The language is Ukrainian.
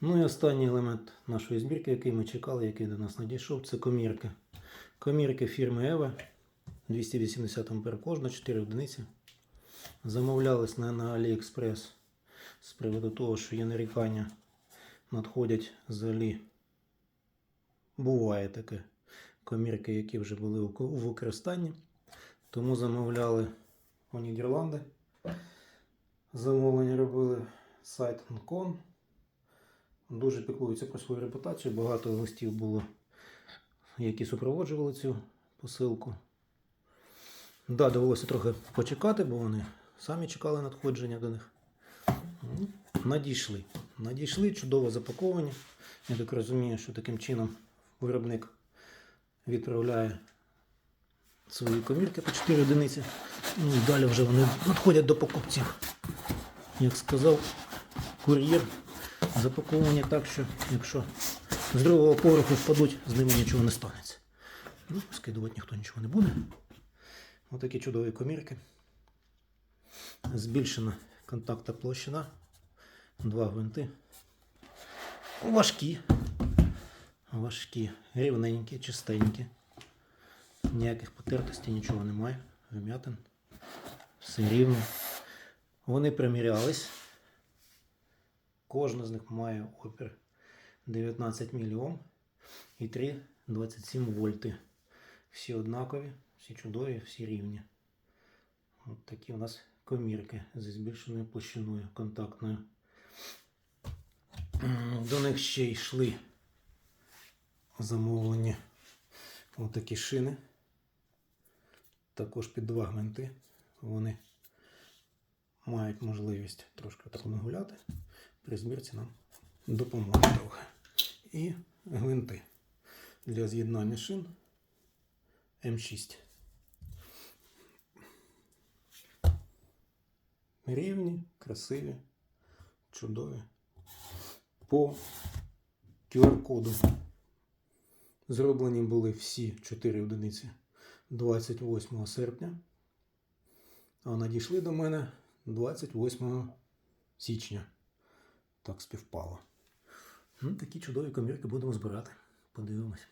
Ну і останній елемент нашої збірки, який ми чекали, який до нас надійшов, це комірки. Комірки фірми Ева 280 ампер кожна, 4 одиниці. Замовлялись на, на AliExpress з приводу того, що є нарікання, надходять взагалі. Буває таке. Комірки, які вже були у використанні. Тому замовляли у Нідерланди. Замовлення робили сайт Nkon. Дуже піклуються про свою репутацію. Багато листів було, які супроводжували цю посилку. Да, довелося трохи почекати, бо вони самі чекали надходження до них. Ну, Надійшли. Надійшли, чудово запаковані. Я так розумію, що таким чином виробник відправляє свої комірки по 4 одиниці. Ну і далі вже вони надходять до покупців. Як сказав кур'єр, запаковані так, що якщо з другого поверху впадуть, з ними нічого не станеться. Ну, скидувати ніхто нічого не буде. Отакі чудові комірки. Збільшена контактна площина. Два гвинти. Важкі. Важкі, рівненькі, чистенькі. Ніяких потертостей, нічого немає. Вм'ятин. Все рівно. Вони примірялись. Кожна з них має опір 19 мільйом і 3,27 вольти. Всі однакові, всі чудові, всі рівні. От такі у нас комірки зі збільшеною площиною контактною. До них ще йшли замовлені отакі шини. Також під два гвинти. Вони мають можливість трошки так нагуляти. При збірці нам допоможе трохи. І гвинти для з'єднання шин М6. Рівні, красиві, чудові. По QR-коду зроблені були всі 4 одиниці 28 серпня, а надійшли до мене 28 січня. Так співпало. Ну, такі чудові комірки будемо збирати. Подивимось.